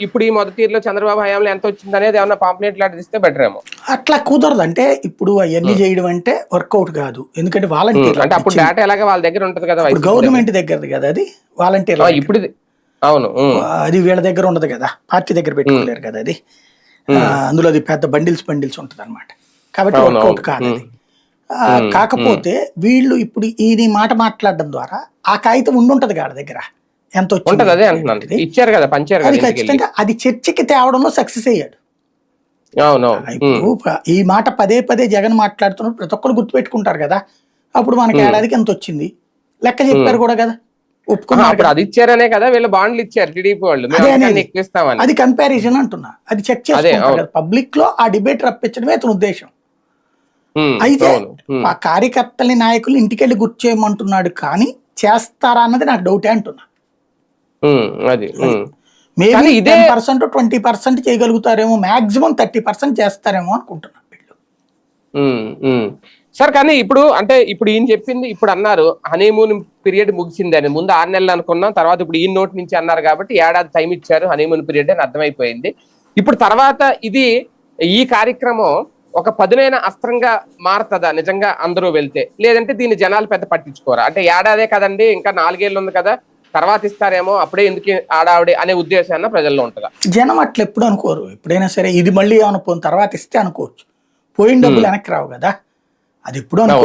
ఇప్పుడు ఈ మొదటి తీరులో చంద్రబాబు హయాంలో ఎంత వచ్చింది అనేది ఏమన్నా పాంప్లెట్ లాంటిది ఇస్తే బెటర్ ఏమో. అట్లా కుదరదు. అంటే ఇప్పుడు అవన్నీ చేయడం అంటే వర్కౌట్ కాదు. ఎందుకంటే వాలంటీర్ అంటే అప్పుడు డేటా ఎలాగ వాళ్ళ దగ్గర ఉంటది కదా గవర్నమెంట్ దగ్గరది కదా అది? వాలంటీర్ ఇప్పుడు ఇది- అవును అది వీళ్ళ దగ్గర ఉండదు కదా. పార్టీ దగ్గర పెట్టుకోలేరు కదా అది. అందులో అది పెద్ద బండిల్స్ బండిల్స్ ఉంటుంది అనమాట కాబట్టి వర్కౌట్. కాదు కాకపోతే వీళ్ళు ఇప్పుడు ఈ మాట మాట్లాడడం ద్వారా ఆ కాగితం ఉండుంటది కాడ దగ్గర. ఎంత వచ్చింది ఉంటది అదే అంటున్నాను. అనేది. ఇచ్చారు కదా పంచారు అది. ఖచ్చితంగా అది చర్చకి తేవడంలో సక్సెస్ అయ్యాడు. ఈ మాట పదే పదే జగన్ మాట్లాడుతున్నప్పుడు ప్రతి ఒక్కరు గుర్తుపెట్టుకుంటారు కదా అప్పుడు మనకి ఏడాదికి ఎంత వచ్చింది లెక్క చెప్పారు కూడా కదా ఒప్పుకున్నారు అది ఇచ్చారనే కదా వీళ్ళు బాండ్లు ఇచ్చారు టీడీపీ వాళ్ళు. మేము అదే కంపారిజన్ అంటున్నా. అది చెక్ చేసుకుంటారు పబ్లిక్లో ఆ డిబేట్ రప్పించడమే అతని ఉద్దేశం. అయితే ఆ కార్యకర్తల్ని నాయకులు ఇంటికెళ్ళి గుర్తు చేయమంటున్నాడు కానీ చేస్తారా అన్నది నాకు డౌటే అంటున్నా. అది. మేబీ ఇదే- పర్సెంట్ ట్వంటీ పర్సెంట్ చేయగలుగుతారేమో మాక్సిమం థర్టీ పర్సెంట్ చేస్తారేమో అనుకుంటున్నా వీళ్ళు. ఉమ్, ఉమ్. సార్ కానీ ఇప్పుడు అంటే ఇప్పుడు ఈయన చెప్పింది ఇప్పుడు అన్నారు హనీమూన్ పీరియడ్ ముగిసింది అని. ముందు ఆరు నెలలు అనుకున్నాం తర్వాత ఇప్పుడు ఈ నోట్ నుంచి అన్నారు కాబట్టి ఏడాది టైం ఇచ్చారు హనీమూన్ పీరియడ్ అని అర్థమైపోయింది. ఇప్పుడు తర్వాత ఇది ఈ కార్యక్రమం ఒక పదునైన అస్త్రంగా మారుతుందా? నిజంగా అందరూ వెళ్తే. లేదంటే దీన్ని జనాలు పెద్ద పట్టించుకోరా? అంటే ఏడాదే కదండి ఇంకా నాలుగేళ్ళు ఉంది కదా తర్వాత ఇస్తారేమో అప్పుడే ఎందుకు ఆడావిడి అనే ఉద్దేశాన్ని ప్రజల్లో ఉంటుందా? జనం అట్లా ఎప్పుడు అనుకోరు. ఎప్పుడైనా సరే ఇది మళ్ళీ పోయిన తర్వాత ఇస్తే అనుకోవచ్చు. పోయిన డబ్బులు వెనక్కి రావు కదా. అది ఎప్పుడు అనుకో